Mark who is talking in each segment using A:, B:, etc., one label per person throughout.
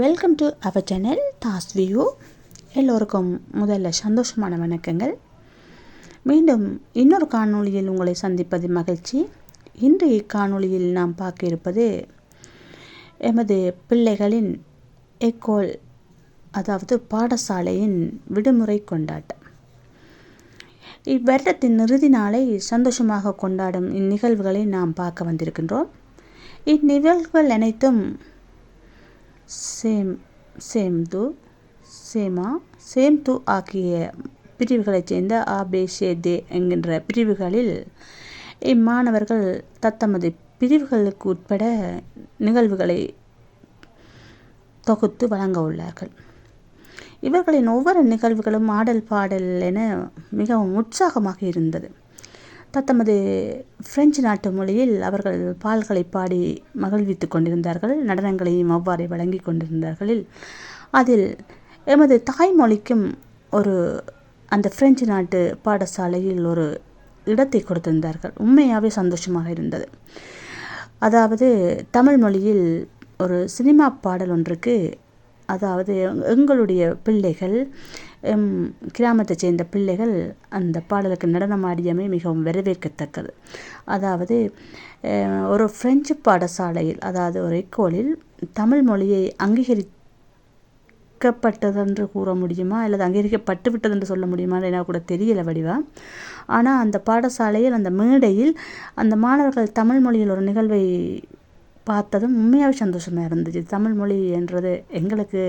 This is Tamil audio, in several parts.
A: Welcome to our channel Das view எல்லோருக்கும் முதல்ல சந்தோஷமான வணக்கங்கள். மீண்டும் இன்னொரு காணொளியில் உங்களை சந்திப்பது மகிழ்ச்சி. இன்று இக்காணொளியில் நாம் பார்க்க இருப்பது எமது பிள்ளைகளின் எக்கோல் அதாவது பாடசாலையின் விடுமுறை கொண்டாட்டம். இவ்வருடத்தின் இறுதி நாளை சந்தோஷமாக கொண்டாடும் இந்நிகழ்வுகளை நாம் பார்க்க வந்திருக்கின்றோம். இந்நிகழ்வுகள் அனைத்தும் சேம் சேம் து சேமா சேம் து ஆகிய பிரிவுகளைச் சேர்ந்த ஆபேஷேதே என்கின்ற பிரிவுகளில் இம்மாணவர்கள் தத்தமது பிரிவுகளுக்கு உட்பட நிகழ்வுகளை தொகுத்து வழங்க உள்ளார்கள். இவர்களின் ஒவ்வொரு நிகழ்வுகளும் ஆடல் பாடல் என மிகவும் உற்சாகமாக இருந்தது. தத்தமது பிரெஞ்சு நாட்டு மொழியில் அவர்கள் பால்களை பாடி மகிழ்வித்து கொண்டிருந்தார்கள். நடனங்களையும் அவ்வாறே வழங்கி கொண்டிருந்தார்களில். அதில் எமது தாய்மொழிக்கும் ஒரு அந்த பிரெஞ்சு நாட்டு பாடசாலையில் ஒரு இடத்தை கொடுத்திருந்தார்கள். உண்மையாகவே சந்தோஷமாக இருந்தது. அதாவது தமிழ் மொழியில் ஒரு சினிமா பாடல் ஒன்றுக்கு அதாவது எங்களுடைய பிள்ளைகள் கிராமத்தைச் சேர்ந்த பிள்ளைகள் அந்த பாடலுக்கு நடனமாடியமை மிகவும் வரவேற்கத்தக்கது. அதாவது ஒரு பிரெஞ்சு பாடசாலையில் அதாவது ஒரு எக்கோலில் தமிழ் மொழியை அங்கீகரிக்கப்பட்டதென்று கூற முடியுமா? அல்லது அங்கீகரிக்கப்பட்டு விட்டதென்று சொல்ல முடியுமா என கூட தெரியல வடிவா. ஆனால் அந்த பாடசாலையில் அந்த மேடையில் அந்த மாணவர்கள் தமிழ் மொழியில் ஒரு நிகழ்வை பார்த்ததும் உண்மையாகவே சந்தோஷமாக இருந்துச்சு. தமிழ் மொழி என்றது எங்களுக்கு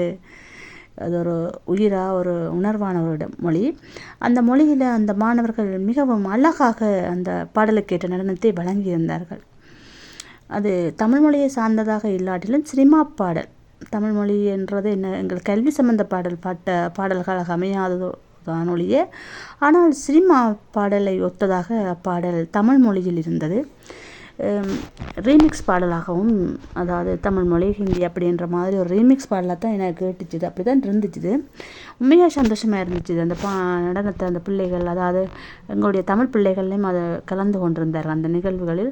A: அது ஒரு உயிராக ஒரு உணர்வான ஒரு மொழி. அந்த மொழியில் அந்த மாணவர்கள் மிகவும் அழகாக அந்த பாடலுக்கேற்ற நடனத்தை வழங்கியிருந்தார்கள். அது தமிழ் மொழியை சார்ந்ததாக இல்லாட்டிலும் சினிமா பாடல். தமிழ் மொழி என்றது என்ன எங்கள் கல்வி சம்பந்த பாடல் பாட்ட பாடல்களாக அமையாததோ வானொலியே ஆனால் சினிமா பாடலை ஒத்ததாக அப்பாடல் தமிழ் மொழியில் இருந்தது. ரீமிக்ஸ் பாடலாகவும் அதாவது தமிழ் மொழி ஹிந்தி அப்படின்ற மாதிரி ஒரு ரீமிக்ஸ் பாடலாக தான் எனக்கு கேட்டுச்சுது. அப்படி தான் இருந்துச்சுது. உண்மையாக சந்தோஷமாக இருந்துச்சு அந்த பா நடனத்தை அந்த பிள்ளைகள் அதாவது எங்களுடைய தமிழ் பிள்ளைகள்லையும் அதை கலந்து கொண்டிருந்தார் அந்த நிகழ்வுகளில்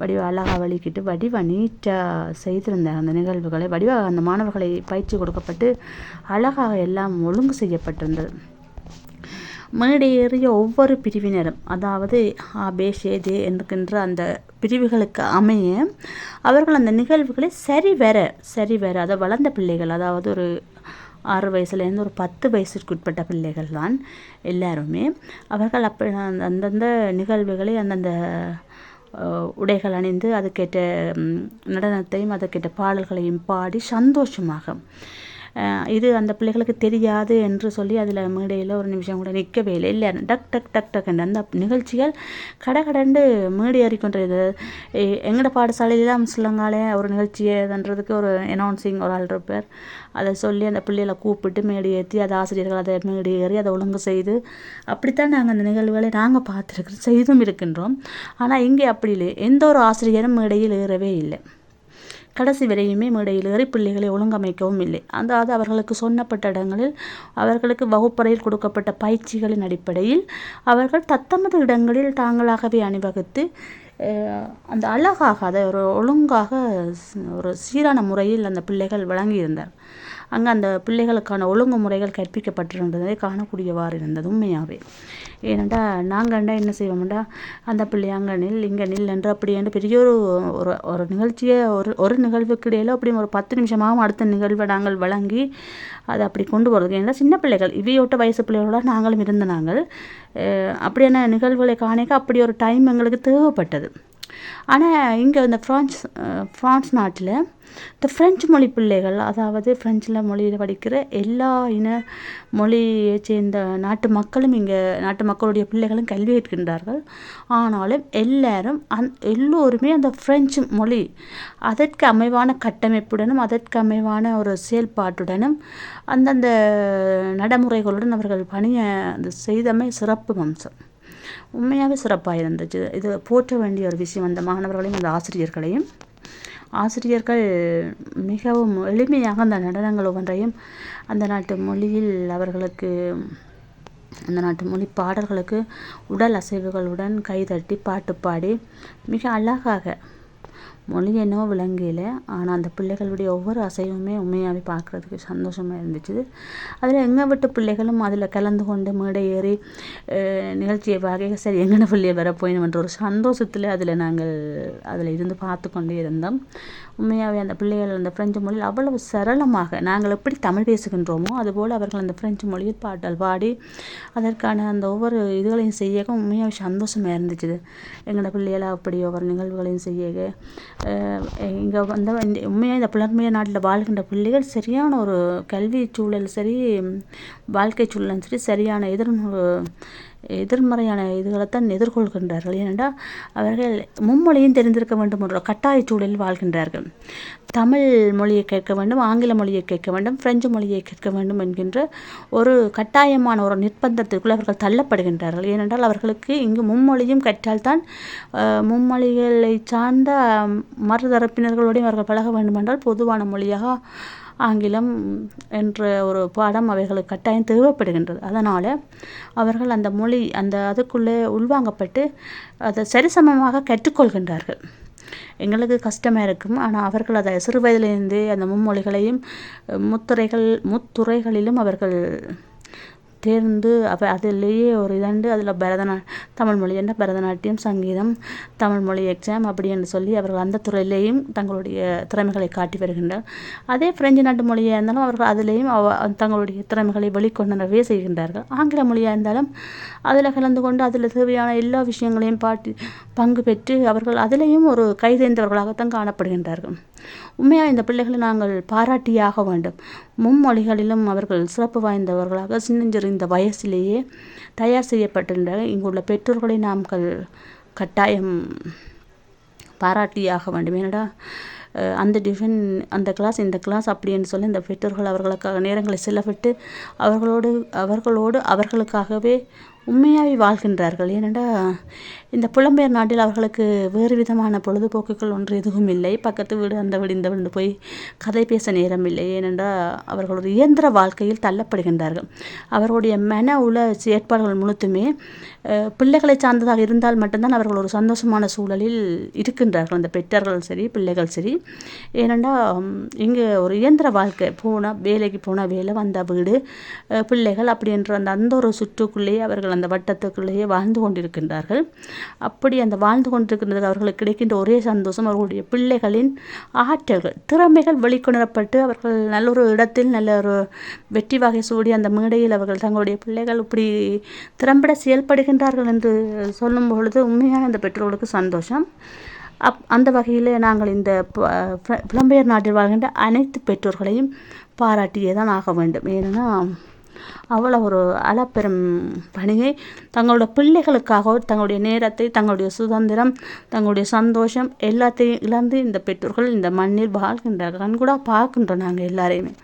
A: வடிவ அழகாக வலிக்கிட்டு வடிவ நீட்டாக செய்திருந்தார் அந்த நிகழ்வுகளை. வடிவ அந்த மாணவர்களை பயிற்சி கொடுக்கப்பட்டு அழகாக எல்லாம் ஒழுங்கு செய்யப்பட்டிருந்தது. மேடையேறிய ஒவ்வொரு பிரிவினரும் அதாவது ஆபே ஷேதே என்கின்ற அந்த பிரிவுகளுக்கு அமைய அவர்கள் அந்த நிகழ்வுகளை சரி சரிவர சரி அதை வளர்ந்த பிள்ளைகள் அதாவது ஒரு ஆறு வயசுலேருந்து ஒரு பத்து வயசுக்கு உட்பட்ட பிள்ளைகள் தான் எல்லாருமே அவர்கள் அப்போ அந்தந்த நிகழ்வுகளை அந்தந்த உடைகள் அணிந்து அதுக்கேற்ற நடனத்தையும் அதுக்கேற்ற பாடல்களையும் பாடி சந்தோஷமாக இது அந்த பிள்ளைகளுக்கு தெரியாது என்று சொல்லி அதில் மேடையில் ஒரு நிமிஷம் கூட நிற்கவே இல்லை. இல்லை டக் டக் டக் டக் அந்த நிகழ்ச்சிகள் கடகடண்டு மேடை ஏறிக்கொண்டிருது எங்களோட பாடசாலையிலாம் சொல்லுங்காலே ஒரு நிகழ்ச்சியன்றதுக்கு ஒரு அனௌன்சிங் ஒரு ஆள் இருப்பார். அதை சொல்லி அந்த பிள்ளைகளை கூப்பிட்டு மேடை ஏற்றி அதை ஆசிரியர்கள் அதை மேடை ஏறி அதை ஒழுங்கு செய்து அப்படித்தான் நாங்கள் அந்த நிகழ்வுகளை நாங்கள் பார்த்துருக்கிறோம் செய்தும் இருக்கின்றோம். ஆனால் இங்கே அப்படி இல்லை. எந்த ஒரு ஆசிரியரும் மேடையில் ஏறவே இல்லை. கடைசி வரையுமே மேடையில் ஏறி பிள்ளைகளை ஒழுங்கமைக்கவும் இல்லை. அதாவது அவர்களுக்கு சொன்னப்பட்ட இடங்களில் அவர்களுக்கு வகுப்பறையில் கொடுக்கப்பட்ட பயிற்சிகளின் அடிப்படையில் அவர்கள் தத்தமது இடங்களில் தாங்களாகவே அணிவகுத்து அந்த அழகாக அதை ஒரு ஒழுங்காக ஒரு சீரான முறையில் அந்த பிள்ளைகள் வழங்கியிருந்தார். அங்கே அந்த பிள்ளைகளுக்கான ஒழுங்குமுறைகள் கற்பிக்கப்பட்டிருந்ததை காணக்கூடியவாறு இருந்தது உண்மையாகவே ஏனெண்டா நாங்கண்டா என்ன செய்வோம்டா? அந்த பிள்ளை அங்கே நில் இங்கே நில் என்று அப்படி என்று பெரிய ஒரு ஒரு ஒரு நிகழ்ச்சியை ஒரு ஒரு நிகழ்வுக்கு இடையில அப்படி ஒரு பத்து நிமிஷமாகவும் அடுத்த நிகழ்வை நாங்கள் வழங்கி அதை அப்படி கொண்டு போகிறது ஏன்னா சின்ன பிள்ளைகள் இவையொட்ட வயசு பிள்ளைகளோட நாங்களும் இருந்த நாங்கள் அப்படியான நிகழ்வுகளை காணிக்க அப்படி ஒரு டைம் எங்களுக்கு தேவைப்பட்டது. ஆனால் இங்கே இந்த ஃப்ரான்ஸ் ஃப்ரான்ஸ் நாட்டில் இந்த ஃப்ரெஞ்சு மொழி பிள்ளைகள் அதாவது ஃப்ரெஞ்சில் மொழியில் படிக்கிற எல்லா இன மொழியை சேர்ந்த நாட்டு மக்களும் இங்கே நாட்டு மக்களுடைய பிள்ளைகளும் கல்வி கற்கின்றார்கள். ஆனாலும் எல்லாரும் அந் எல்லோருமே அந்த ஃப்ரெஞ்சு மொழி அதற்கு அமைவான கட்டமைப்புடனும் அதற்கு அமைவான ஒரு செயல்பாட்டுடனும் அந்தந்த நடைமுறைகளுடன் அவர்கள் பணியை அந்த செய்தமை சிறப்பு அம்சம். உண்மையாகவே சிறப்பாக இருந்துச்சு. இது போற்ற வேண்டிய ஒரு விஷயம். அந்த மாணவர்களையும் அந்த ஆசிரியர்களையும். ஆசிரியர்கள் மிகவும் எளிமையாக அந்த நடனங்கள் ஒவ்வொன்றையும் அந்த நாட்டு மொழியில் அவர்களுக்கு அந்த நாட்டு மொழி பாடல்களுக்கு உடல் அசைவுகளுடன் கைதட்டி பாட்டு பாடி மிக அழகாக மொழி என்னவோ விளங்கல ஆனால் அந்த பிள்ளைகளுடைய ஒவ்வொரு அசைவுமே உண்மையாகவே பார்க்குறதுக்கு சந்தோஷமாக இருந்துச்சு அதில் எங்கள் வீட்டு பிள்ளைகளும் அதில் கலந்து கொண்டு மேடை ஏறி நிகழ்ச்சியை பார்க்க சரி எங்கன பிள்ளைய வர போயினுன்ற ஒரு சந்தோஷத்தில் அதில் நாங்கள் அதில் இருந்து பார்த்து கொண்டே இருந்தோம். உண்மையாகவே அந்த பிள்ளைகள் அந்த பிரெஞ்சு மொழியில் அவ்வளவு சரளமாக நாங்கள் எப்படி தமிழ் பேசுகின்றோமோ அதுபோல் அவர்கள் அந்த பிரெஞ்சு மொழியில் பாடல் பாடி அதற்கான அந்த ஒவ்வொரு இதுகளையும் செய்ய உண்மையாகவே சந்தோஷமாக இருந்துச்சு. எங்களோட பிள்ளைகளை அப்படி ஒவ்வொரு நிகழ்வுகளையும் செய்ய இங்கே வந்து இந்த- உண்மையாக இந்த புலர்மைய நாட்டில் வாழ்கின்ற பிள்ளைகள் சரியான ஒரு கல்வி சூழல் சரி வாழ்க்கை சூழலும் சரி சரியான எதிர் எதிர்மறையான இதுகளைத்தான் எதிர்கொள்கின்றார்கள். ஏனென்றால் அவர்கள் மும்மொழியும் தெரிந்திருக்க வேண்டும் என்ற கட்டாய சூழலில் வாழ்கின்றார்கள். தமிழ் மொழியை கேட்க வேண்டும் ஆங்கில மொழியை கேட்க வேண்டும் பிரெஞ்சு மொழியை கேட்க வேண்டும் என்கின்ற ஒரு கட்டாயமான ஒரு நிர்பந்தத்திற்குள் அவர்கள் தள்ளப்படுகின்றார்கள். ஏனென்றால் அவர்களுக்கு இங்கு மும்மொழியும் கற்றால்தான் மும்மொழிகளை சார்ந்த அஹ், அவர்கள் பழக வேண்டுமென்றால் பொதுவான மொழியாக ஆங்கிலம் என்ற ஒரு பாடம் அவைகளுக்கு கட்டாயம் தேவைப்படுகின்றது. அதனால் அவர்கள் அந்த மொழி அந்த அதுக்குள்ளே உள்வாங்கப்பட்டு அதை சரிசமமாக கற்றுக்கொள்கின்றார்கள். எங்களுக்கு கஷ்டமாக இருக்கும். ஆனால் அவர்கள் அதை சிறு வயதிலிருந்தே அந்த மும்மொழிகளையும் முத்துறைகள் முத்துறைகளிலும் அவர்கள் தேர்ந்து அப்போ அதிலேயே ஒரு இதண்டு அதில் பரதநா தமிழ்மொழி என்ன? பரதநாட்டியம் சங்கீதம் தமிழ்மொழி எக்ஸாம் அப்படி என்று சொல்லி அவர்கள் அந்த துறையிலேயும் தங்களுடைய திறமைகளை காட்டி வருகின்றனர் அதே பிரெஞ்சு நாட்டு மொழியாக இருந்தாலும் அவர்கள் அதிலேயும் அவ தங்களுடைய திறமைகளை வெளிக்கொணரவே செய்கின்றார்கள். ஆங்கில மொழியாக இருந்தாலும் அதில் கலந்து கொண்டு அதில் தேவையான எல்லா விஷயங்களையும் பாட்டி பங்கு பெற்று அவர்கள் அதிலேயும் ஒரு கைதேர்ந்தவர்களாகத்தான் காணப்படுகின்றார்கள். உண்மையாக இந்த பிள்ளைகளை நாங்கள் பாராட்டியாக வேண்டும். மும்மொழிகளிலும் அவர்கள் சிறப்பு வாய்ந்தவர்களாக சின்னஞ்சிறு இந்த வயசிலேயே தயார் செய்யப்பட்டிருந்த இங்குள்ள பெற்றோர்களை நாம்கள் கட்டாயம் பாராட்டியாக வேண்டும். ஏனடா அந்த டிஃபன் அந்த கிளாஸ் இந்த கிளாஸ் அப்படின்னு சொல்லி இந்த பெற்றோர்கள் அவர்களுக்காக நேரங்களை செலவிட்டு அவர்களோடு அவர்களோடு அவர்களுக்காகவே உண்மையாகவே வாழ்கின்றார்கள். ஏனென்றா இந்த புலம்பெயர் நாட்டில் அவர்களுக்கு வேறு விதமான பொழுதுபோக்குகள் ஒன்று எதுவும் இல்லை. பக்கத்து வீடு அந்த வீடு இந்த வீடு போய் கதை பேச நேரம் இல்லை. ஏனென்றால் அவர்களுடைய இயந்திர வாழ்க்கையில் தள்ளப்படுகின்றார்கள். அவர்களுடைய மன உள செயற்பாடுகள் முழுத்துமே பிள்ளைகளை சார்ந்ததாக இருந்தால் மட்டும்தான் அவர்கள் ஒரு சந்தோஷமான சூழலில் இருக்கின்றார்கள். அந்த பெற்றோர்கள் சரி பிள்ளைகள் சரி. ஏனென்றால் இங்கே ஒரு இயந்திர வாழ்க்கை போனால் வேலைக்கு போனால் வேலை வந்தால் வீடு பிள்ளைகள் பிள்ளைகள் அப்படின்ற அந்த அந்த ஒரு சுற்றுக்குள்ளேயே அவர்கள் அந்த வட்டத்துக்குள்ளேயே வாழ்ந்து கொண்டிருக்கின்றார்கள். அப்படி அந்த வாழ்ந்து கொண்டிருக்கின்றது அவர்களுக்கு கிடைக்கின்ற ஒரே சந்தோஷம் அவர்களுடைய பிள்ளைகளின் ஆற்றல்கள். திறமைகள் வெளிக்கொணரப்பட்டு அவர்கள் நல்ல ஒரு இடத்தில் நல்ல ஒரு வெற்றி வகை சூடி அந்த மேடையில் அவர்கள் தங்களுடைய பிள்ளைகள் இப்படி திறம்பட செயல்படுகின்ற வருகின்றார்கள் என்று சொல்லும் பொழுது உண்மையான இந்த பெற்றோர்களுக்கு சந்தோஷம். அப் அந்த வகையில் நாங்கள் இந்த புலம்பெயர் நாட்டில் வாழ்கின்ற அனைத்து பெற்றோர்களையும் பாராட்டியே தான் ஆக வேண்டும். ஏன்னா அவ்வளோ ஒரு அளப்பெரும் பணியை தங்களோட பிள்ளைகளுக்காக தங்களுடைய நேரத்தை தங்களுடைய சுதந்திரம் தங்களுடைய சந்தோஷம் எல்லாத்தையும் இழந்து இந்த பெற்றோர்கள் இந்த மண்ணில் வாழ்கின்றார்கள். கண்கூடாக பார்க்கின்றோம் நாங்கள் எல்லாரையுமே.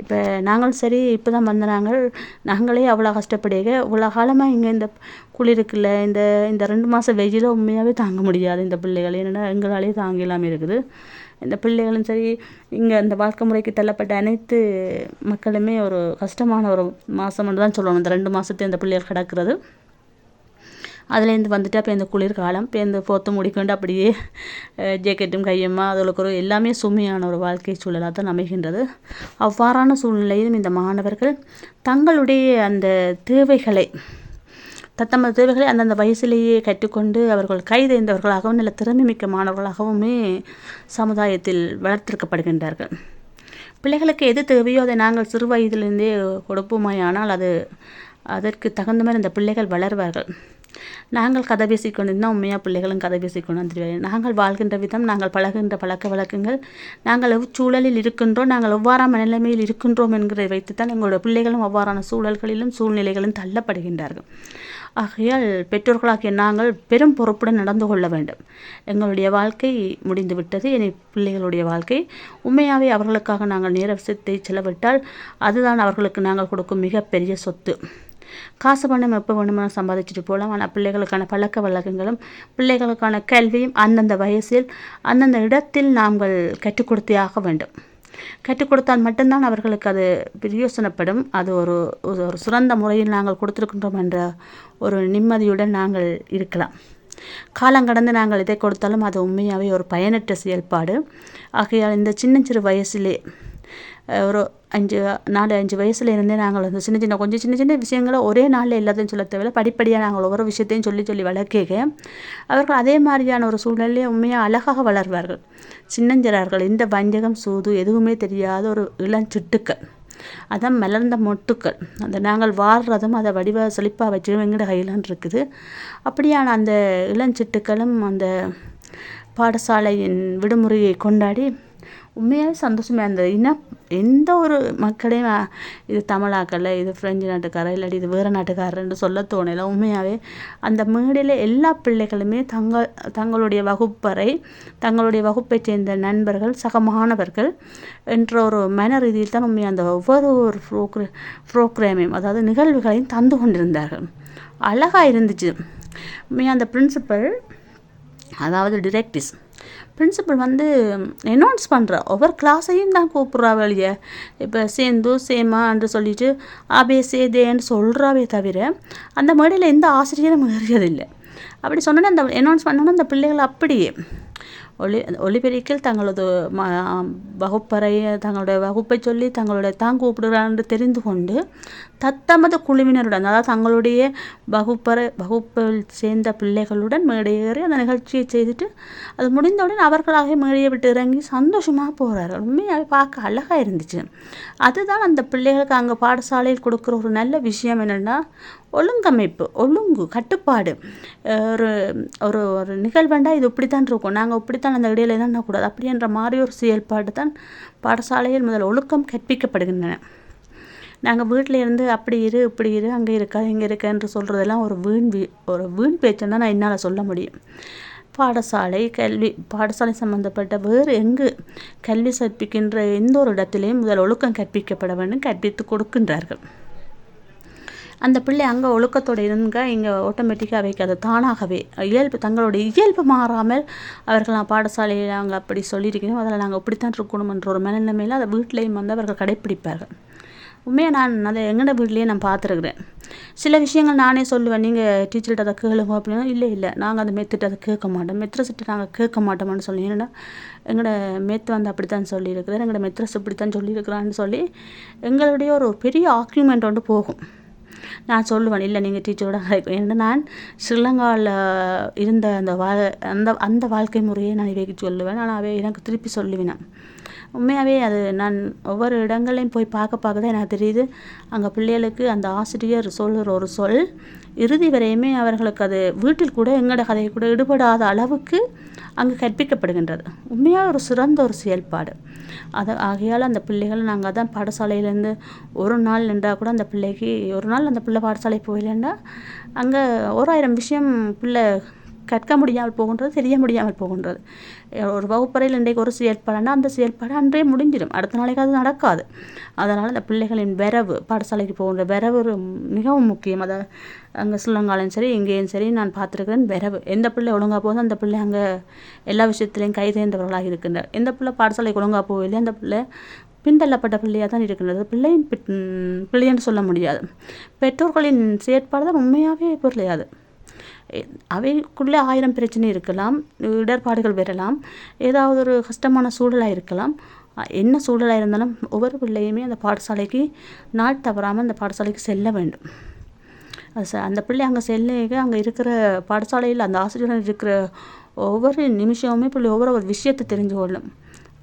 A: இப்போ நாங்களும் சரி இப்போ தான் வந்த நாங்கள் நாங்களே அவ்வளோ கஷ்டப்படுக. இவ்வளோ காலமாக இங்கே இந்த குளிருக்குல்ல இந்த இந்த ரெண்டு மாதம் வெயில உண்மையாகவே தாங்க முடியாது இந்த பிள்ளைகள். என்னென்னா எங்களாலே தாங்க இல்லாமல் இருக்குது. இந்த பிள்ளைகளும் சரி இங்கே இந்த வாழ்க்கை முறைக்கு தள்ளப்பட்ட அனைத்து மக்களுமே ஒரு கஷ்டமான ஒரு மாதம்னு தான் சொல்லணும். இந்த ரெண்டு மாதத்தையும் இந்த பிள்ளைகள் கிடக்கிறது. அதுலேருந்து வந்துட்டு அப்போ இந்த குளிர்காலம் இப்போ இந்த போத்து முடிக்கொண்டு அப்படியே ஜேக்கெட்டும் கையுமா அதுகளுக்கு ஒரு எல்லாமே சுமையான ஒரு வாழ்க்கை சூழலாக தான் அமைகின்றது. அவ்வாறான சூழ்நிலையிலும் இந்த மாணவர்கள் தங்களுடைய அந்த தேவைகளை தத்தமது தேவைகளை அந்தந்த வயசிலேயே கற்றுக்கொண்டு அவர்கள் கைதைந்தவர்களாகவும் நல்ல திறமை மிக்க மாணவர்களாகவுமே சமுதாயத்தில் வளர்த்திருக்கப்படுகின்றார்கள். பிள்ளைகளுக்கு எது தேவையோ அதை நாங்கள் சிறு வயதிலிருந்தே கொடுப்போமாயானால் அது அதற்கு தகுந்த மாதிரி அந்த பிள்ளைகள் வளர்வார்கள். நாங்கள் கதை பேசிக்கொண்டிருந்தால் உண்மையாக பிள்ளைகளும் கதை பேசிக்கொண்டு வந்துடுவார்கள் நாங்கள் வாழ்கின்ற விதம் நாங்கள் பழகுகின்ற பழக்க வழக்கங்கள் நாங்கள் சூழலில் இருக்கின்றோம் நாங்கள் எவ்வாறான நிலைமையில் இருக்கின்றோம் என்கிறதை வைத்துத்தான் எங்களுடைய பிள்ளைகளும் அவ்வாறான சூழல்களிலும் சூழ்நிலைகளும் தள்ளப்படுகின்றார்கள். ஆகையால் பெற்றோர்களாகிய நாங்கள் பெரும் பொறுப்புடன் நடந்து கொள்ள வேண்டும். எங்களுடைய வாழ்க்கை முடிந்து விட்டது இனி பிள்ளைகளுடைய வாழ்க்கை. உண்மையாகவே அவர்களுக்காக நாங்கள் நேரத்தை செலவிட்டால் அதுதான் அவர்களுக்கு நாங்கள் கொடுக்கும் மிகப்பெரிய சொத்து. காசு பணம் எப்போ வேணுமோ சம்பாதிச்சுட்டு போகலாம் ஆனால் பிள்ளைகளுக்கான பழக்க வழக்கங்களும் பிள்ளைகளுக்கான கல்வியும் அந்தந்த வயசில் அந்தந்த இடத்தில் நாங்கள் கற்றுக் கொடுத்தே ஆக வேண்டும். கற்றுக் கொடுத்தால் மட்டும்தான் அவர்களுக்கு அது பிரயோசனப்படும் அது ஒரு ஒரு ஒரு சிறந்த முறையில் நாங்கள் கொடுத்துருக்கின்றோம் என்ற ஒரு நிம்மதியுடன் நாங்கள் இருக்கலாம். காலம் கடந்து நாங்கள் இதை கொடுத்தாலும் அது உண்மையாகவே ஒரு பயனற்ற செயல்பாடு. ஆகையால் இந்த சின்ன சிறு வயசிலே ஒரு அஞ்சு நாலு அஞ்சு வயசுல இருந்தே நாங்கள் வந்து சின்ன சின்ன கொஞ்சம் சின்ன சின்ன விஷயங்களை ஒரே நாளில் எல்லாத்தையும் சொல்ல தேவையில்ல படிப்படியாக நாங்கள் ஒவ்வொரு விஷயத்தையும் சொல்லி சொல்லி வளர்க்க அவர்கள் அதே மாதிரியான ஒரு சூழ்நிலையை உண்மையாக அழகாக வளர்வார்கள் சின்னஞ்சிறார்கள் இந்த வஞ்சகம் சூது எதுவுமே தெரியாத ஒரு இளஞ்சிட்டுக்கள் அதான் மலர்ந்த மொட்டுக்கள் அந்த நாங்கள் வாடுறதும் அதை வடிவ செழிப்பாக வச்சிடும் எங்கட கையிலான் இருக்குது அப்படியான அந்த இளஞ்சிட்டுக்களும் அந்த பாடசாலையின் விடுமுறையை கொண்டாடி உண்மையாகவே சந்தோஷமாக இருந்தது. ஏன்னா எந்த ஒரு மக்களையும் இது தமிழாக்கல்ல இது ஃப்ரெஞ்சு நாட்டுக்காரர் இல்லாட்டி இது வேறு நாட்டுக்காரர்னு சொல்ல தோணலை. உண்மையாகவே அந்த மேடையில் எல்லா பிள்ளைகளுமே தங்கள் தங்களுடைய வகுப்பறை தங்களுடைய வகுப்பை சேர்ந்த நண்பர்கள் சக மாணவர்கள் என்ற ஒரு மன ரீதியில் தான் உண்மையாக அந்த ஒவ்வொரு ஒரு ப்ரோக்ரே ப்ரோக்ராமையும் அதாவது நிகழ்வுகளையும் தந்து கொண்டிருந்தார்கள். அழகாக இருந்துச்சு. உண்மையாக அந்த பிரின்சிபல் அதாவது டிரெக்டிஸ் பிரின்சிபல் வந்து அனௌன்ஸ் பண்ணுறா ஒவ்வொரு கிளாஸையும் தான் கூப்பிட்றா வெளியே இப்போ சேந்து என்று சொல்லிட்டு அபே சேதேன்னு சொல்கிறாவே தவிர அந்த மேடையில் எந்த ஆசிரியரும் ஏறியதில்லை. அப்படி சொன்னோன்னே அந்த அனௌன்ஸ் பண்ணோன்னா அந்த பிள்ளைகள் அப்படியே ஒளி ஒளிபெருக்கில் தங்களது ம வகுப்பறையை தங்களுடைய வகுப்பை சொல்லி தங்களுடைய தான் கூப்பிடுறான்னு தெரிந்து கொண்டு தத்தமது குழுவினருடன் அதாவது தங்களுடைய வகுப்பறை வகுப்பில் சேர்ந்த பிள்ளைகளுடன் மேடையேறி அந்த நிகழ்ச்சியை செய்துட்டு அது முடிந்தவுடன் அவர்களாக மேடையை விட்டு இறங்கி சந்தோஷமாக போகிறார்கள் உண்மையாக பார்க்க அழகாக இருந்துச்சு. அதுதான் அந்த பிள்ளைகளுக்கு அங்கே பாடசாலையில் கொடுக்குற ஒரு நல்ல விஷயம் என்னென்னா ஒழுங்கமைப்பு ஒழுங்கு கட்டுப்பாடு. ஒரு ஒரு ஒரு நிகழ்வண்டா இது இப்படித்தான் இருக்கும். நாங்கள் இப்படித்தான் அந்த இடையில தான் கூடாது அப்படின்ற மாதிரி ஒரு செயல்பாடு தான் பாடசாலையில் முதல் ஒழுக்கம் கற்பிக்கப்படுகின்றன. நாங்கள் வீட்டில் இருந்து அப்படி இரு இப்படி இரு அங்கே இருக்கா இங்கே இருக்க என்று சொல்கிறதெல்லாம் ஒரு வீண் ஒரு வீண் பேச்சுன்னு தான் நான் என்னால் சொல்ல முடியும். பாடசாலை கல்வி பாடசாலை சம்மந்தப்பட்ட வேறு எங்கு கல்வி கற்பிக்கின்ற எந்த ஒரு இடத்திலையும் முதல் ஒழுக்கம் கற்பிக்கப்பட வேண்டும் கற்பித்து கொடுக்கின்றார்கள். அந்த பிள்ளை அங்கே ஒழுக்கத்தோடு இருங்க இங்கே ஆட்டோமேட்டிக்காக வைக்காது தானாகவே இயல்பு தங்களுடைய இயல்பு மாறாமல் அவர்கள் பாடசாலையில் நாங்கள் அப்படி சொல்லியிருக்கணும் அதில் நாங்கள் இப்படித்தான் இருக்கணுமன்ற ஒரு மனநிலைமையில் அதை வீட்டிலையும் வந்து அவர்கள் கடைப்பிடிப்பார்கள். உண்மையாக நான் அதை எங்கட வீட்லேயே நான் பார்த்துருக்குறேன் சில விஷயங்கள் நானே சொல்லுவேன். நீங்கள் டீச்சர்கிட்ட அதை கேளுங்க அப்படின்னா இல்லை இல்லை. நாங்கள் அந்த மெத்துட்டு அதை கேட்க மாட்டோம். மெத்ரஸ்கிட்ட நாங்கள் கேட்க மாட்டோம்னு சொல்லி ஏன்னா எங்களோட மெத்து வந்து அப்படி தான் சொல்லியிருக்கிறேன் எங்களோட மெத்ரஸ் இப்படி தான் சொல்லியிருக்கிறான்னு சொல்லி எங்களுடைய ஒரு பெரிய ஆர்கியூமெண்ட் வந்து போகும். நான் சொல்லுவேன் இல்லை நீங்கள் டீச்சரோட ஏன்னா நான் ஸ்ரீலங்காவில் இருந்த அந்த வா அந்த அந்த வாழ்க்கை முறையை நான் இவைக்கு சொல்லுவேன். ஆனால் அவை எனக்கு திருப்பி சொல்லுவேன் உண்மையாகவே அது நான் ஒவ்வொரு இடங்களையும் போய் பார்க்க பார்க்க தான் எனக்கு தெரியுது. அங்கே பிள்ளைகளுக்கு அந்த ஆசிரியர் சொல்லுற ஒரு சொல் இறுதி வரையுமே அவர்களுக்கு அது வீட்டில் கூட எங்களோட கதையை கூட ஈடுபடாத அளவுக்கு அங்கு கற்பிக்கப்படுகின்றது. உண்மையாக ஒரு சிறந்த ஒரு செயல்பாடு. அதை ஆகையால் அந்த பிள்ளைகள் நாங்கள் தான் பாடசாலையிலேருந்து ஒரு நாள் நின்றால் கூட அந்த பிள்ளைக்கு ஒரு நாள் அந்த பிள்ளை பாடசாலை போயிலேன்னா அங்கே ஓராயிரம் விஷயம் பிள்ளை கற்க முடியாமல் போகின்றது தெரிய முடியாமல் போகின்றது. ஒரு வகுப்பறையில் இன்றைக்கு ஒரு செயல்பாடுனா அந்த செயல்பாடு அன்றே முடிஞ்சிடும். அடுத்த நாளைக்கு அது நடக்காது. அதனால் அந்த பிள்ளைகளின் விரவு பாடசாலைக்கு போகின்ற விரவு மிகவும் முக்கியம். அதை அங்கே ஸ்ரீலங்காலையும் சரி இங்கேயும் சரி நான் பார்த்துருக்கிறேன் விரவு. எந்த பிள்ளை ஒழுங்காக போகுதோ அந்த பிள்ளை அங்கே எல்லா விஷயத்துலையும் கை தேர்ந்தவர்களாக இருக்கின்றார். எந்த பிள்ளை பாடசாலைக்கு ஒழுங்காக போகவில்லை அந்த பிள்ளை பின்தள்ளப்பட்ட பிள்ளையாக தான் இருக்கின்றது. பிள்ளையின் பிள்ளைன்னு சொல்ல முடியாது. பெற்றோர்களின் செயற்பாடு தான் உண்மையாகவே பிள்ளையாது அவைக்குள்ளே ஆயிரம் பிரச்சனை இருக்கலாம் இடர்பாடுகள் வரலாம் ஏதாவது ஒரு கஷ்டமான சூழலாக இருக்கலாம். என்ன சூழலாக இருந்தாலும் ஒவ்வொரு பிள்ளையுமே அந்த பாடசாலைக்கு நாள் தவறாமல் அந்த பாடசாலைக்கு செல்ல வேண்டும். அந்த பிள்ளை அங்கே செல்ல அங்கே இருக்கிற பாடசாலையில் அந்த ஆசிரியர் இருக்கிற ஒவ்வொரு நிமிஷமுமே பிள்ளை ஒவ்வொரு ஒரு விஷயத்தை தெரிஞ்சு கொள்ளும்.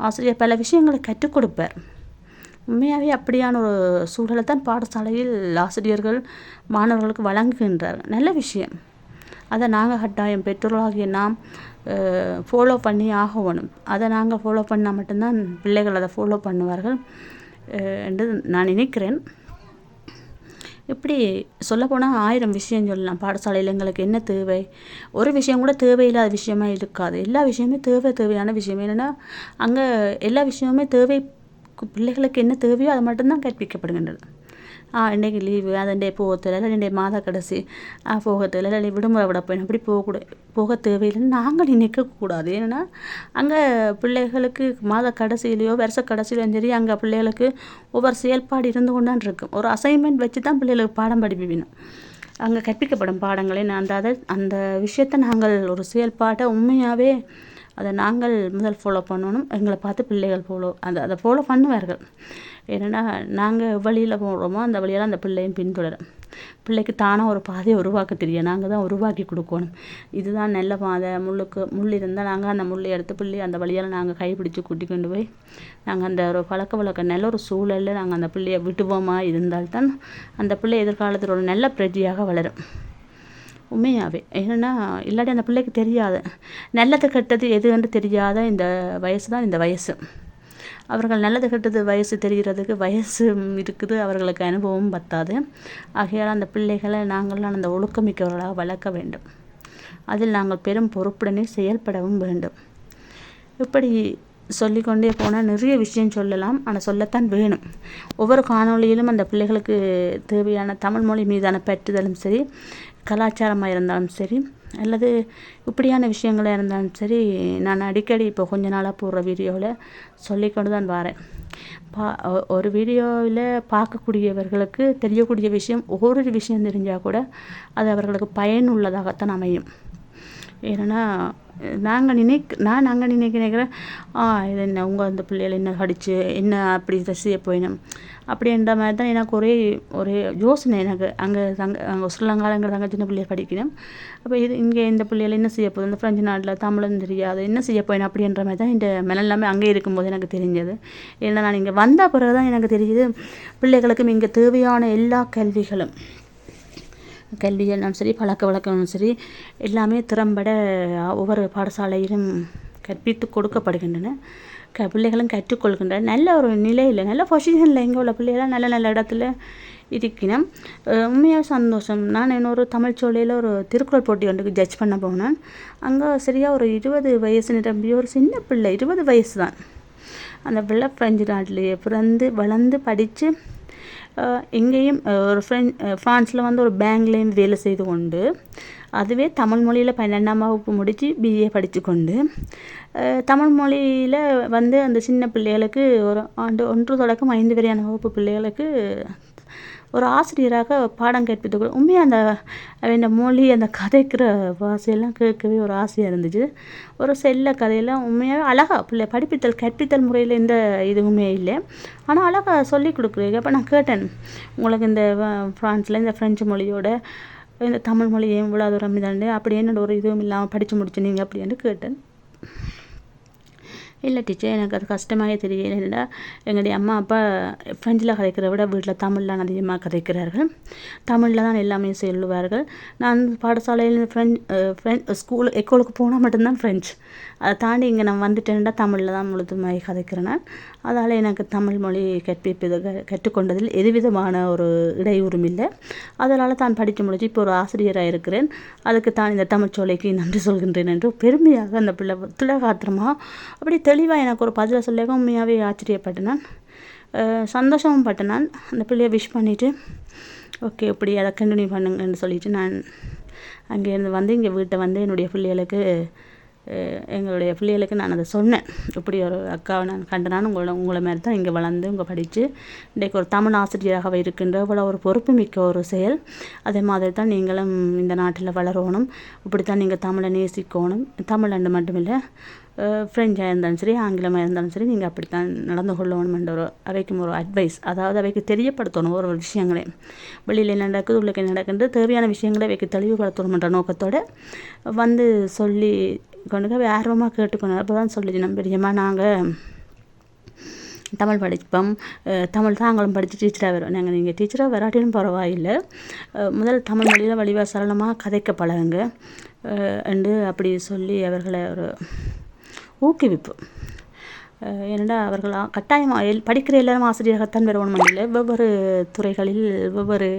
A: ஆசிரியர் பல விஷயங்களை கற்றுக் கொடுப்பார். உண்மையாகவே அப்படியான ஒரு சூழலை தான் பாடசாலையில் ஆசிரியர்கள் மாணவர்களுக்கு வழங்குகின்றார் நல்ல விஷயம். அதை நாங்கள் கட்டாயம் பெற்றோர்களாகிய நாம் ஃபாலோ பண்ணி ஆகணும். அதை நாங்கள் ஃபாலோ பண்ணால் மட்டும்தான் பிள்ளைகள் அதை ஃபாலோ பண்ணுவார்கள் என்று நான் நினைக்கிறேன். இப்படி சொல்லப்போனால் ஆயிரம் விஷயம் சொல்லலாம். பாடசாலையில் எங்களுக்கு என்ன தேவை? ஒரு விஷயம் கூட தேவையில்லாத விஷயமா இருக்காது. எல்லா விஷயமே தேவை தேவையான விஷயம். என்னென்னா அங்கே எல்லா விஷயமுமே தேவை பிள்ளைகளுக்கு என்ன தேவையோ அது மட்டும்தான் கற்பிக்கப்படுகின்றது. இன்றைக்கி லீவு அது இன்றைய போகத்தில் இல்லை இன்றைய மாத கடைசி போகத்தில் இல்லை விடுமுறை விட போய் அப்படி போகக்கூடாது போக தேவையில்லைன்னு நாங்கள் நினைக்கக்கூடாது ஏன்னா அங்கே பிள்ளைகளுக்கு மாத கடைசியிலையோ வருஷ கடைசியிலையும் சரி அங்கே பிள்ளைகளுக்கு ஒவ்வொரு செயல்பாடு இருந்து கொண்டான் இருக்கும் ஒரு அசைன்மெண்ட் வச்சு தான் பிள்ளைகளுக்கு பாடம் படிப்பிக்கணும் அங்கே கற்பிக்கப்படும் பாடங்களை நான் அந்த அதை அந்த விஷயத்தை நாங்கள் ஒரு செயல்பாட்டை உண்மையாகவே அதை நாங்கள் முதல் ஃபாலோ பண்ணணும். எங்களை பார்த்து பிள்ளைகள் ஃபாலோ அந்த அதை ஃபாலோ பண்ணுவார்கள். ஏன்னா நாங்கள் வழியில் போகிறோமோ அந்த வழியால் அந்த பிள்ளையும் பின்தொடரும். பிள்ளைக்கு தானாக ஒரு பாதையை உருவாக்க தெரியும். நாங்கள் தான் உருவாக்கி கொடுக்கணும். இதுதான் நல்ல பாதை. முள்ளுக்கு முள் இருந்தால் நாங்கள் அந்த முள்ளை எடுத்து பிள்ளை அந்த வழியால் நாங்கள் கைப்பிடிச்சு கூட்டி கொண்டு போய் நாங்கள் அந்த ஒரு பழக்க வழக்க நல்ல ஒரு சூழலில் நாங்கள் அந்த பிள்ளையை விட்டுவோமா இருந்தால்தான் அந்த பிள்ளை எதிர்காலத்தில் ஒரு நல்ல பிரஜையாக வளரும். உண்மையாகவே ஏன்னா இல்லாட்டி அந்த பிள்ளைக்கு தெரியாது. நல்லது கெட்டது எதுன்னு தெரியாத இந்த வயசு தான் இந்த வயசு. அவர்கள் நல்லது கெட்டது வயசு தெரிகிறதுக்கு வயசு இருக்குது அவர்களுக்கு அனுபவம் பத்தாது. ஆகையால் அந்த பிள்ளைகளை நாங்கள்லாம் அந்த ஒழுக்கமிக்கவர்களாக வளர்க்க வேண்டும். அதில் நாங்கள் பெரும் பொறுப்புடனே செயல்படவும் வேண்டும். இப்படி சொல்லிக்கொண்டே போனால் நிறைய விஷயம் சொல்லலாம். ஆனால் சொல்லத்தான் வேணும். ஒவ்வொரு காணொளியிலும் அந்த பிள்ளைகளுக்கு தேவையான தமிழ் மொழி மீதான பற்றுதலும் சரி கலாச்சாரமாக இருந்தாலும் சரி அல்லது இப்படியான விஷயங்களாக இருந்தாலும் சரி நான் அடிக்கடி இப்போ கொஞ்ச நாளாக போடுற வீடியோவில் சொல்லிக்கொண்டு தான் வரேன். பா ஒரு வீடியோவில் பார்க்கக்கூடியவர்களுக்கு தெரியக்கூடிய விஷயம் ஒவ்வொரு விஷயம் தெரிஞ்சால் கூட அது அவர்களுக்கு பயனுள்ளதாகத்தான் அமையும். ஏன்னா நாங்கள் நினைக் நான் நாங்கள் நினைக்க நினைக்கிறேன் இது என்ன உங்கள் அந்த பிள்ளைகள் என்ன படித்து என்ன அப்படி செய்ய போயினோம். அப்படின்ற மாதிரி தான் எனக்கு ஒரே ஒரே யோசனை எனக்கு. அங்கே தங்க அங்கே ஸ்ரீலங்காலங்கிற தங்க சின்ன பிள்ளைய படிக்கணும். அப்போ இது இங்கே இந்த பிள்ளைகள் என்ன செய்ய போகுது? இந்த ஃப்ரெஞ்சு நாட்டில் தமிழும் தெரியாது என்ன செய்ய போயினும் அப்படின்ற மாதிரி தான் இந்த எல்லாமே அங்கே இருக்கும்போது எனக்கு தெரிஞ்சது. ஏன்னா நான் இங்கே வந்த பிறகு தான் எனக்கு தெரியுது பிள்ளைகளுக்கும் இங்கே தேவையான எல்லா கல்விகளும் கல்வியெல்லாம் சரி பழக்க வழக்கமும் சரி எல்லாமே திறம்பட ஒவ்வொரு பாடசாலையிலும் கற்பித்து கொடுக்கப்படுகின்றன. க பிள்ளைகளும் கற்றுக்கொள்கின்றன நல்ல ஒரு நிலையில் நல்ல பொசிஷனில் இங்கே உள்ள பிள்ளைகள்லாம் நல்ல நல்ல இடத்துல இருக்கணும் உண்மையாக சந்தோஷம். நான் இன்னொரு தமிழ் சோலையில் ஒரு திருக்குறள் போட்டி ஒன்றுக்கு ஜட்ஜ் பண்ண போனேன். அங்கே சரியாக ஒரு இருபது வயசு நிரம்பி ஒரு சின்ன பிள்ளை இருபது வயசு தான் அந்த பிள்ளை பிரெஞ்சு நாட்டிலேயே பிறந்து வளர்ந்து படித்து இங்கேயும் ஒரு ஃப்ரெண்ட் ஃப்ரான்ஸில் வந்து ஒரு பேங்க்லேயும் வேலை செய்து கொண்டு அதுவே தமிழ் மொழியில் பன்னெண்டாம் வகுப்பு முடித்து பிஏ படித்து கொண்டு தமிழ் மொழியில் வந்து அந்த சின்ன பிள்ளைகளுக்கு ஒரு ஆண்டு ஒன்று தொடக்கம் ஐந்து வரையான வகுப்பு பிள்ளைகளுக்கு ஒரு ஆசிரியராக பாடம் கற்பித்து உண்மையாக அந்த அந்த மொழி அந்த கதைக்கிற வாசையெல்லாம் கேட்கவே ஒரு ஆசையாக இருந்துச்சு. ஒரு செல்ல கதையெல்லாம் உண்மையாகவே அழகாக பிள்ளை படிப்பித்தல் கற்பித்தல் முறையில் எந்த இதுவுமே இல்லை. ஆனால் அழகாக சொல்லி கொடுக்குறீங்க. அப்போ நான் கேட்டேன் உங்களுக்கு இந்த ஃப்ரான்ஸில் இந்த ஃப்ரெஞ்சு மொழியோட இந்த தமிழ் மொழி ஏன் இவ்வளோ தூரம் இதாண்டு அப்படி என்னோட ஒரு இதுவும் இல்லாமல் படித்து முடிச்சு நீங்கள் அப்படின்னு கேட்டேன். இல்லை டீச்சர் எனக்கு அது கஷ்டமாகவே தெரியல என்னடா எங்களுடைய அம்மா அப்பா ஃப்ரெஞ்சில் கதைக்கிறத விட வீட்டில் தமிழில் அதிகமாக கதைக்கிறார்கள் தமிழில் தான் எல்லாமே சொல்லுவார்கள் நான் பாடசாலையில் ஃப்ரெண்ட் ஃப்ரெண்ட் ஸ்கூல் எக்கோலுக்கு போனால் மட்டும்தான் ஃப்ரெஞ்ச் அதை தாண்டி இங்கே நான் வந்துட்டேன்டா தமிழில் தான் முழுதுமாய் கதைக்கிறேன். அதால் எனக்கு தமிழ் மொழி கற்பிப்பது கற்றுக்கொண்டதில் எதுவிதமான ஒரு இடையூறும் இல்லை. அதனால் தான் படித்து முடிச்சு இப்போ ஒரு ஆசிரியராக இருக்கிறேன். அதுக்கு தான் இந்த தமிழ்ச்சோலைக்கு நன்றி சொல்கின்றேன் என்று பெருமையாக அந்த பிள்ளை திலகாத்திரமாக அப்படி தெளிவாக எனக்கு ஒரு பதிலை சொல்லியாக உண்மையாகவே ஆச்சரியப்பட்டேன் சந்தோஷமும் பட்டேன் அந்த பிள்ளையை விஷ் பண்ணிவிட்டு ஓகே இப்படி அதை கண்டினியூ பண்ணுங்கன்னு சொல்லிவிட்டு நான் அங்கேருந்து வந்து இங்கே வீட்டை வந்து என்னுடைய பிள்ளைகளுக்கு எங்களுடைய பிள்ளைகளுக்கு நான் அதை சொன்னேன். இப்படி ஒரு அக்காவை நான் கண்டனான் உங்களை உங்களை மாதிரி தான் இங்கே வளர்ந்து உங்கள் படித்து இன்றைக்கு ஒரு தமிழ் ஆசிரியராக இருக்கின்ற இவ்வளோ ஒரு பொறுப்பு மிக்க ஒரு செயல். அதே மாதிரி தான் நீங்களும் இந்த நாட்டில் வளரணும். இப்படி தான் நீங்கள் தமிழை நேசிக்கணும். தமிழ் அண்டு மட்டுமில்லை ஃப்ரெஞ்சாக இருந்தாலும் சரி ஆங்கிலமாக இருந்தாலும் சரி நீங்கள் அப்படித்தான் நடந்து கொள்ளணுமென்ற ஒரு அவைக்கும் ஒரு அட்வைஸ் அதாவது அவைக்கு தெரியப்படுத்தணும் ஒரு ஒரு விஷயங்களே. வெளியில் என்ன நடக்குது உள்ளே என்ன நடக்குது தேவையான விஷயங்களை அவைக்கு தெளிவுபடுத்தணுமென்ற நோக்கத்தோடு வந்து சொல்லி கொண்டு போய் ஆர்வமாக கேட்டுக்கணும் அப்போ தான் சொல்லிச்சு நம்ம பெரியம்மா நாங்கள் தமிழ் படிப்போம். தமிழ் தான் அவங்களும் படித்து டீச்சராக வரும். நாங்கள் நீங்கள் டீச்சராக வராட்டிலும் பரவாயில்லை. முதல் தமிழ் மொழியில் வழிவாக சரளமாக கதைக்க பழகுங்க என்று அப்படி சொல்லி அவர்களை ஒரு ஊக்குவிப்பு. ஏனெண்டா அவர்கள் கட்டாயமாக எல் படிக்கிற எல்லாரும் ஆசிரியராகத்தான் வரணும் இல்லை வெவ்வேறு துறைகளில் வெவ்வேறு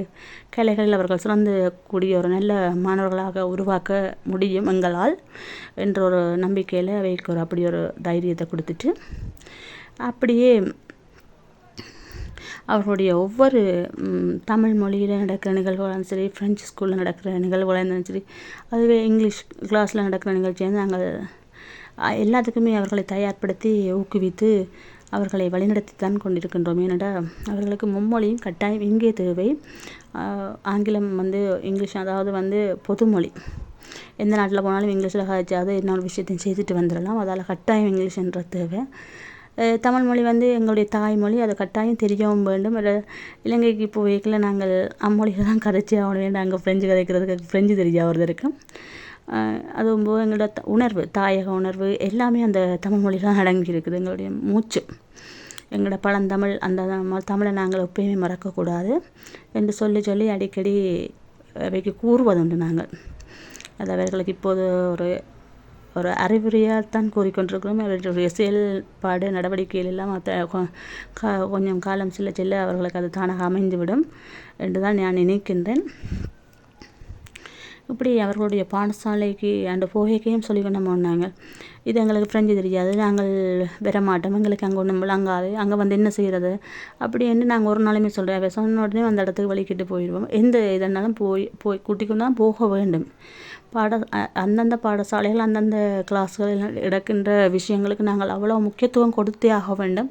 A: கலைகளில் அவர்கள் சிறந்து கூடிய ஒரு நல்ல மாணவர்களாக உருவாக்க முடியும் எங்களால் என்ற ஒரு நம்பிக்கையில் அவைக்கு ஒரு அப்படி ஒரு தைரியத்தை கொடுத்துட்டு அப்படியே அவர்களுடைய ஒவ்வொரு தமிழ் மொழியில் நடக்கிற நிகழ்வுகளும் சரி ஃப்ரெஞ்சு ஸ்கூலில் நடக்கிற நிகழ்வுகளாக இருந்தாலும் சரி அதுவே இங்கிலீஷ் கிளாஸில் நடக்கிற நிகழ்ச்சியாக நாங்கள் எல்லாத்துக்குமே அவர்களை தயார்படுத்தி ஊக்குவித்து அவர்களை வழிநடத்தி தான் கொண்டிருக்கின்றோம். ஏனென்றால் அவர்களுக்கு மும்மொழியும் கட்டாயம் இங்கே தேவை. ஆங்கிலம் வந்து இங்கிலீஷ் அதாவது வந்து பொதுமொழி. எந்த நாட்டில் போனாலும் இங்கிலீஷில் காய்ச்சாவது என்ன விஷயத்தையும் செய்துட்டு வந்துடலாம். அதால் கட்டாயம் இங்கிலீஷ்ன்ற தேவை. தமிழ் மொழி வந்து எங்களுடைய தாய்மொழி. அதை கட்டாயம் தெரியவும் வேண்டும். இலங்கைக்கு போய்க்கல நாங்கள் அம்மொழியில் தான் கதைச்சி ஆகணும் நாங்கள் ஃப்ரெஞ்சு கதைக்கிறதுக்கு ஃப்ரெஞ்சு தெரியாவது இருக்குது அதுவும் போது எங்களோட உணர்வு தாயக உணர்வு எல்லாமே அந்த தமிழ் மொழியில் அடங்கி இருக்குது. எங்களுடைய மூச்சு. எங்களோட பழந்தமிழ் அந்த தமிழை நாங்கள் எப்பயுமே மறக்கக்கூடாது என்று சொல்லி சொல்லி அடிக்கடி அவைக்கு கூறுவதுண்டு நாங்கள். அது அவர்களுக்கு இப்போது ஒரு ஒரு அறிவுரையாகத்தான் கூறிக்கொண்டிருக்கிறோம். அவர்களுடைய செயல்பாடு நடவடிக்கைகள் எல்லாம் கொஞ்சம் காலம் செல்ல செல்ல அவர்களுக்கு அது தானாக அமைந்துவிடும் என்று தான் நான் நினைக்கின்றேன். இப்படி அவர்களுடைய பாடசாலைக்கு அந்த போகைக்கையும் சொல்லி கொண்டு போனாங்க. இது எங்களுக்கு ஃப்ரெஞ்சு தெரியாது. நாங்கள் வர மாட்டோம் எங்களுக்கு அங்கே ஒன்றும் விளங்காது அங்கே வந்து என்ன செய்கிறது அப்படின்னு நாங்கள் ஒரு நாளுமே சொல்கிறேன் சொன்ன உடனே அந்த இடத்துக்கு வலிக்கிட்டு போயிடுவோம் எந்த இதனாலும் போய் போய் கூட்டிக்கொண்டு தான் போக வேண்டும். பாட அந்தந்த பாடசாலைகள் அந்தந்த கிளாஸ்களில் நடக்கின்ற விஷயங்களுக்கு நாங்கள் அவ்வளோ முக்கியத்துவம் கொடுத்தே ஆக வேண்டும்.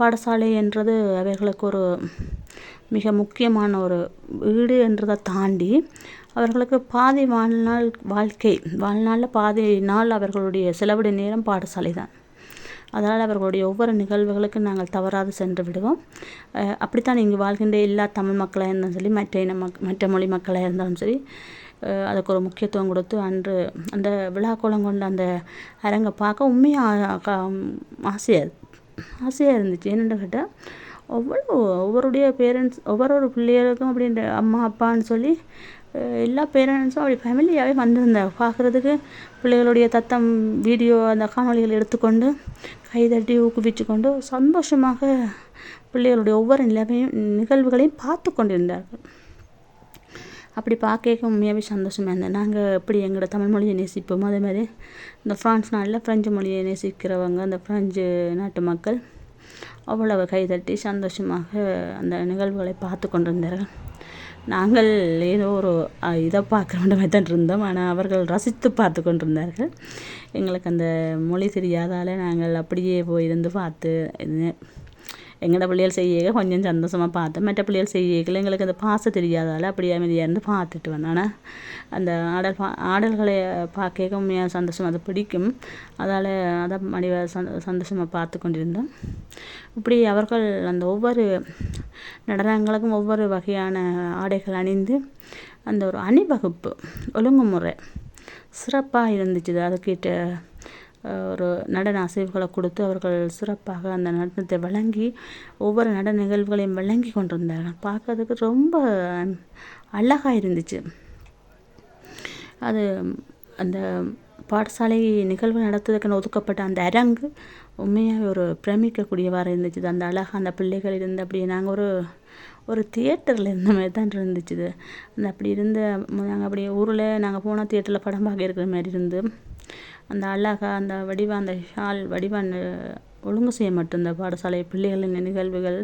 A: பாடசாலை என்றது அவர்களுக்கு ஒரு மிக முக்கியமான ஒரு வீடு என்றதை தாண்டி அவர்களுக்கு பாதி வாழ்நாள் வாழ்க்கை வாழ்நாளில் பாதி நாள் அவர்களுடைய செலவிட நேரம் பாடசாலை தான். அதனால் அவர்களுடைய ஒவ்வொரு நிகழ்வுகளுக்கும் நாங்கள் தவறாது சென்று விடுவோம். அப்படித்தான் இங்கு வாழ்கின்ற எல்லா தமிழ் மக்களாக இருந்தாலும் சரி மற்ற இன மக் மற்ற மொழி மக்களாக இருந்தாலும் சரி அதுக்கு ஒரு முக்கியத்துவம் கொடுத்து அன்று அந்த விழா கோலம் கொண்ட அந்த அரங்கை பார்க்க உண்மையாக ஆசையாக ஆசையாக இருந்துச்சு. என்னென்னு கேட்டால் அவ்வளோ ஒவ்வொருடைய பேரண்ட்ஸ் ஒவ்வொரு பிள்ளைகளுக்கும் அப்படின்ற அம்மா அப்பான்னு சொல்லி எல்லா பேரண்ட்ஸும் அப்படி ஃபேமிலியாகவே வந்திருந்தாங்க. பார்க்குறதுக்கு பிள்ளைகளுடைய தத்தம் வீடியோ அந்த காணொலிகள் எடுத்துக்கொண்டு கைதட்டி ஊக்குவிச்சு கொண்டு சந்தோஷமாக பிள்ளைகளுடைய ஒவ்வொரு நிலைமையும் நிகழ்வுகளையும் பார்த்து கொண்டிருந்தார்கள். அப்படி பார்க்க உண்மையாகவே சந்தோஷமாக இருந்தேன் நாங்கள் எப்படி எங்களோட தமிழ் மொழியை நேசிப்போமோ அதே மாதிரி இந்த ஃப்ரான்ஸ் நாட்டில் ஃப்ரெஞ்சு மொழியை நேசிக்கிறவங்க அந்த ஃப்ரெஞ்சு நாட்டு மக்கள் அவ்வளவு கைதட்டி சந்தோஷமாக அந்த நிகழ்வுகளை பார்த்து கொண்டிருந்தார்கள். நாங்கள் ஏதோ ஒரு இதை பார்க்குற மாதிரி தான் இருந்தோம். ஆனால் அவர்கள் ரசித்து பார்த்து கொண்டிருந்தார்கள். எங்களுக்கு அந்த மொழி தெரியாதால் நாங்கள் அப்படியே போயிருந்து பார்த்து எங்களோட பிள்ளைகள் செய்ய கொஞ்சம் சந்தோஷமாக பார்த்தேன் மற்ற பிள்ளைகள் செய்யல எங்களுக்கு அந்த பாச தெரியாதால அப்படியே அமைதியாக இருந்து பார்த்துட்டு வந்தோம் ஆனால் அந்த ஆடல் பா ஆடல்களை பார்க்க உண்மையாக சந்தோஷம் அது பிடிக்கும் அதால் அதை மடிவ சந்தோஷமாக பார்த்து கொண்டிருந்தோம் இப்படி அவர்கள் அந்த ஒவ்வொரு நடனங்களுக்கும் ஒவ்வொரு வகையான ஆடைகள் அணிந்து அந்த ஒரு அணிவகுப்பு ஒழுங்குமுறை சிறப்பாக இருந்துச்சு அதுக்கிட்ட ஒரு நடன அசைவுகளை கொடுத்து அவர்கள் சிறப்பாக அந்த நடனத்தை வழங்கி ஒவ்வொரு நடன நிகழ்வுகளையும் வழங்கி கொண்டிருந்தார்கள். பார்க்கறதுக்கு ரொம்ப அழகாக இருந்துச்சு. அது அந்த பாடசாலை நிகழ்வு நடத்துவதற்கென ஒதுக்கப்பட்ட அந்த அரங்கு உண்மையாக ஒரு பிரமிக்கக்கூடியவாறு இருந்துச்சு. அந்த அழகாக அந்த பிள்ளைகள் இருந்து அப்படியே நாங்கள் ஒரு ஒரு தியேட்டரில் இருந்த மாதிரி தான் இருந்துச்சு. அந்த அப்படி இருந்த நாங்கள் அப்படியே ஊரில் நாங்கள் போனால் தியேட்டரில் படம் பார்க்க இருக்கிற மாதிரி இருந்து அந்த அழகா அந்த வடிவம் அந்த ஷால் வடிவம் ஒழுங்கு செய்ய மட்டும் இந்த பாடசாலை பிள்ளைகளின் நிகழ்வுகள்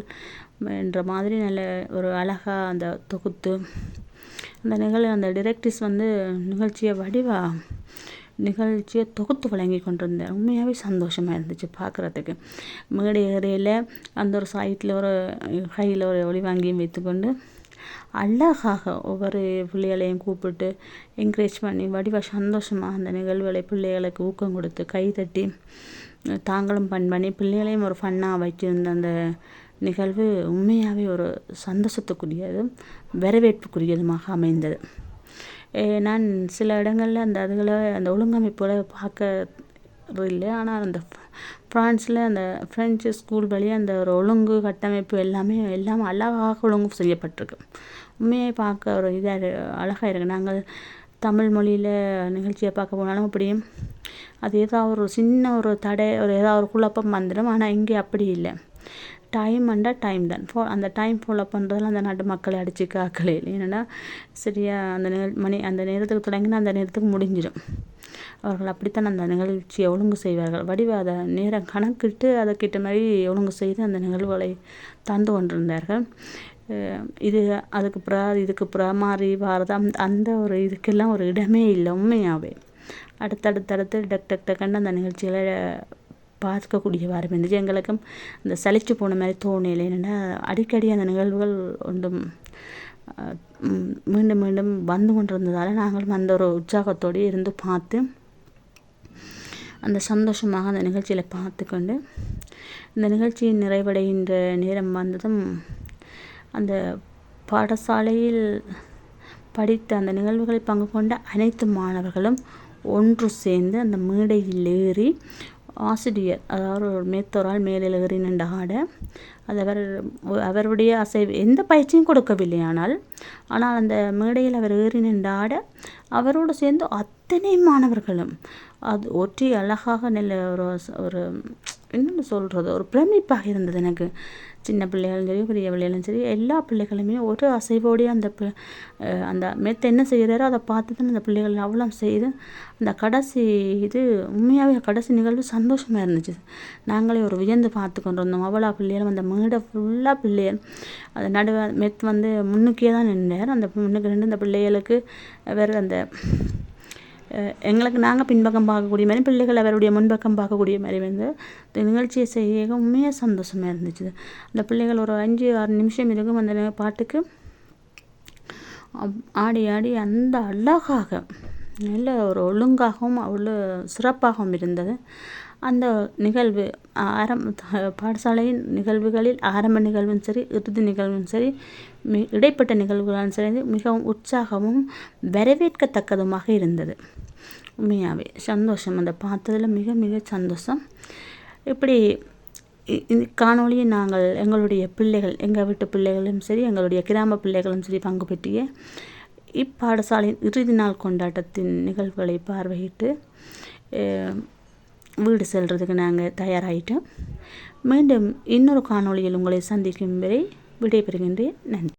A: என்ற மாதிரி நல்ல ஒரு அழகாக அந்த தொகுத்து அந்த நிகழ் அந்த டிரெக்டிஸ் வந்து நிகழ்ச்சியை வடிவா நிகழ்ச்சியை தொகுத்து வழங்கி கொண்டிருந்தேன். உண்மையாகவே சந்தோஷமாக இருந்துச்சு பார்க்குறதுக்கு மேடை ஏறையில் அந்த ஒரு சைட்டில் ஒரு கையில் ஒரு ஒளி வாங்கியும் வைத்துக்கொண்டு அழகாக ஒவ்வொரு பிள்ளைகளையும் கூப்பிட்டு என்கரேஜ் பண்ணி வடிவ சந்தோஷமாக அந்த நிகழ்வுகளை பிள்ளைகளுக்கு ஊக்கம் கொடுத்து கை தட்டி தாங்களும் பண் பண்ணி பிள்ளைகளையும் ஒரு ஃபன்னாக வச்சிருந்த அந்த நிகழ்வு உண்மையாகவே ஒரு சந்தோஷத்துக்குரியதும் வரவேற்புக்குரியதுமாக அமைந்தது. நான் சில இடங்களில் அந்த அதுகளை அந்த ஒழுங்கமைப்புகளை பார்க்க இல்லை ஆனால் அந்த ஃப்ரான்ஸில் அந்த ஃப்ரெஞ்சு ஸ்கூல் வழியாக அந்த ஒரு ஒழுங்கு கட்டமைப்பு எல்லாமே எல்லாம் அழகாக ஒழுங்கு செய்யப்பட்டிருக்கு. உண்மையை பார்க்க ஒரு இதாக அழகாக இருக்குது நாங்கள் தமிழ் மொழியில் நிகழ்ச்சியை பார்க்க போனாலும் அப்படியும் அது ஏதாவது ஒரு சின்ன ஒரு தடை ஒரு ஏதாவது ஒரு குழப்பம் வந்துடும். ஆனால் இங்கே அப்படி இல்லை. டைம் அண்டா டைம் தான் ஃபோ அந்த டைம் ஃபாலோ பண்ணுறதுல அந்த நாட்டு மக்களை அடித்து காக்கலே என்னென்னா சரியாக அந்த மணி அந்த நேரத்துக்கு தொடங்கினா அந்த நேரத்துக்கு முடிஞ்சிடும். அவர்கள் அப்படித்தான் அந்த நிகழ்ச்சியை ஒழுங்கு செய்வார்கள். வடிவாத அதை நேரம் கணக்கிட்டு கிட்ட மாதிரி ஒழுங்கு செய்து அந்த நிகழ்வுகளை தந்து கொண்டிருந்தார்கள். இது அதுக்கு புறா இதுக்கு புறா மாறி வாரது அந்த ஒரு இதுக்கெல்லாம் ஒரு இடமே இல்லை உண்மையாகவே அடுத்தடுத்தடுத்து டக் டக் டக்குன்னு அந்த நிகழ்ச்சிகளை பார்க்கக்கூடியவாறு இருந்துச்சு எங்களுக்கும் இந்த சலிச்சு போன மாதிரி தோணலை என்னென்னா அடிக்கடி அந்த நிகழ்வுகள் ஒன்றும் மீண்டும் மீண்டும் வந்து கொண்டிருந்ததால் நாங்களும் அந்த ஒரு உற்சாகத்தோடு இருந்து பார்த்து அந்த சந்தோஷமாக அந்த நிகழ்ச்சியில் பார்த்துக்கொண்டு இந்த நிகழ்ச்சியின் நிறைவடைகின்ற நேரம் வந்ததும் அந்த பாடசாலையில் படித்த அந்த நிகழ்வுகளில் பங்கு கொண்ட அனைத்து மாணவர்களும் ஒன்று சேர்ந்து அந்த மேடையில் ஏறி ஆசிரியர் அதாவது ஒரு மேத்தோரால் மேலில் ஏறி நின்று ஆட அது அவர் அவருடைய அசைவு எந்த பயிற்சியும் கொடுக்கவில்லை ஆனால் ஆனால் அந்த மேடையில் அவர் ஏறி நின்ற ஆட அவரோடு சேர்ந்து அத்தனை மாணவர்களும் அது ஒற்றி அழகாக நல்ல ஒரு ஒரு என்னென்னு சொல்கிறது ஒரு பிரமிப்பாக இருந்தது எனக்கு. சின்ன பிள்ளைகளும் சரி பெரிய பிள்ளைகளும் சரி எல்லா பிள்ளைகளுமே ஒரு அசைவோடே அந்த பி- அந்த மெத்தை என்ன செய்கிறாரோ அதை பார்த்து தான் அந்த பிள்ளைகள் அவ்வளோ செய்து அந்த கடைசி இது உண்மையாகவே கடைசி நிகழ்வு சந்தோஷமாக இருந்துச்சு. நாங்களே ஒரு வியந்து பார்த்து கொண்டு வந்தோம் அவ்வளோ பிள்ளைகளும் அந்த மேடை ஃபுல்லாக பிள்ளைகள் அது நடுவே மெத் வந்து முன்னுக்கே தான் நின்றார். அந்த முன்னுக்கு நின்று அந்த பிள்ளைகளுக்கு வேறு அந்த எங்களுக்கு நாங்கள் பின்பக்கம் பார்க்கக்கூடிய மாதிரி பிள்ளைகள் அவருடைய முன்பக்கம் பார்க்கக்கூடிய மாதிரி வந்து இந்த நிகழ்ச்சியை செய்ய உண்மையாக சந்தோஷமாக இருந்துச்சு. அந்த பிள்ளைகள் ஒரு அஞ்சு ஆறு நிமிஷம் இருக்கும் அந்த பாட்டுக்கு அப்- ஆடி ஆடி அந்த அழகாக நல்ல ஒரு ஒழுங்காகவும் அவ்வளோ சிறப்பாகவும் இருந்தது. அந்த நிகழ்வு ஆரம் பாடசாலையின் நிகழ்வுகளில் ஆரம்ப நிகழ்வும் சரி இறுதி நிகழ்வும் சரி மி இடைப்பட்ட நிகழ்வுகளும் சரி மிகவும் உற்சாகமும் வரவேற்கத்தக்கதுமாக இருந்தது. உண்மையாகவே சந்தோஷம். அந்த பார்த்ததில் மிக மிக சந்தோஷம். இப்படி இ- நாங்கள் எங்களுடைய பிள்ளைகள் எங்கள் வீட்டு பிள்ளைகளும் சரி எங்களுடைய கிராம பிள்ளைகளும் சரி பங்கு பெற்றிய இப்பாடசாலையின் இறுதி நாள் கொண்டாட்டத்தின் நிகழ்வுகளை பார்வையிட்டு வீடு செல்றதுக்கு நாங்கள் தயாராகிட்டோம் மீண்டும் இன்னொரு காணொளியில் உங்களை சந்திக்கும் வரை விடைபெறுகின்றேன். நன்றி.